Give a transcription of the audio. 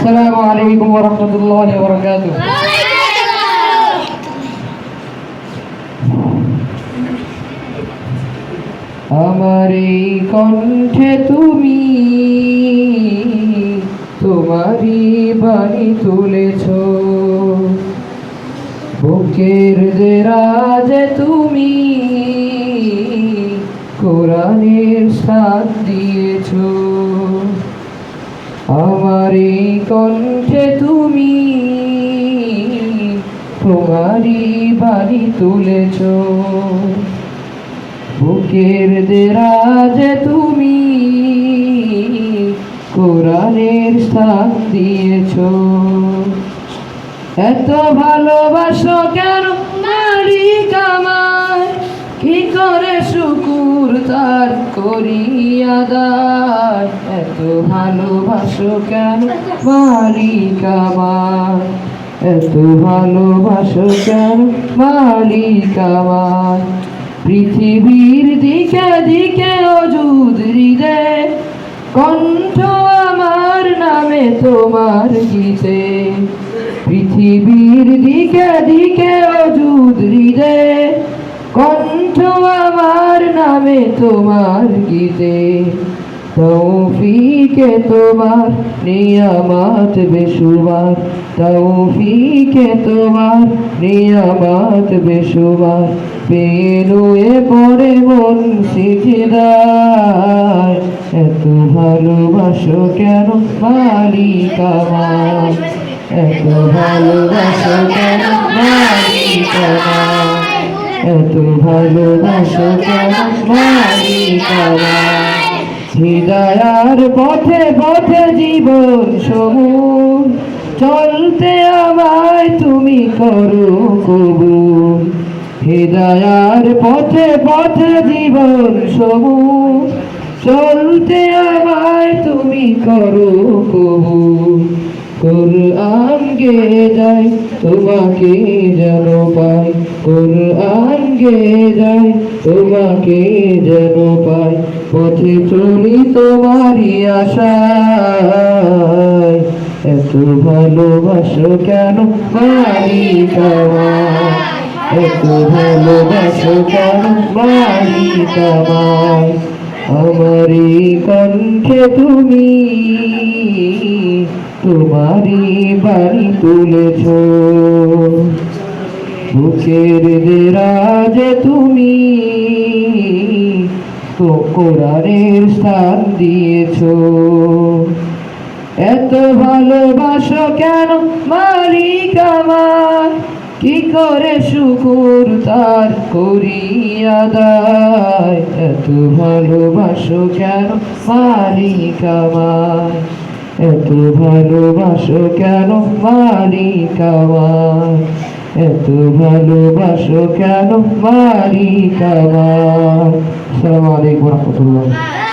السلام عليكم ورحمة الله وبركاته আমার এই কণ্ঠে তুমি তোমারই বাণী তুলেছ বুকের দেরাজে তুমি কোরআনের সাথ দিয়েছ আমার এই কণ্ঠে তুমি তোমারই বাড়ি তুলেছ। বুকের দেরাজে তুমি কোরআনের স্থান দিয়েছ। এত ভালোবাসো কেন মালিক আমার কি করে শুকুর তার করি এত ভালোবাসো কেন? মালিক আমার এত ভালোবাসো কেন? মালিক আমার পৃথিবীর দিকে দিকে অজুদ হৃদয়, কণ্ঠ আমার নামে তোমার গীতে। পৃথিবীর দিকে দিকে অজুদ হৃদয়, কণ্ঠ আমার নামে তোমার গীতে। তৌফিকে তোমার নিয়ামত বেশুমার তৌফিকে তোমার নিয়ামত বেশুমার পেনুয়ে পড়ে মন সিজদায় এত ভালোবাসো কেন মালিক আমার? এত ভালোবাসো কেন মালিক আমার? এত ভালোবাসো কেন মালিক হৃদয়ার পথে পথে জীবন সমূহ। চলতে আমায় তুমি করো কবু। হৃদয়ার পথে পথে জীবন সমূহ। চলতে আমায় তুমি করো কবুল কোরআন গে যাই তোমাকে যেন পাই। কোরআন গে যাই তোমাকে যেন পাই। পথে চলি তোমারই আশায়। এত ভালোবাসো কেন মালিক আমার এত ভালোবাসো কেন মালিক আমার কণ্ঠে তুমি তোমারই বাড়ি তুলেছ। বুকের দেরাজে তুমি তো কোরআনের স্থান দিয়েছ। এত ভালোবাসো কেন মালিক আমার? কি করে শুকুর তার করি আদায় এত ভালোবাসো কেন মালিক আমার এত ভালোবাসো কেন মালিক আমার এত ভালোবাসো কেন মালিক আমার আসসালামু আলাইকুম রহমতুল্লাহ।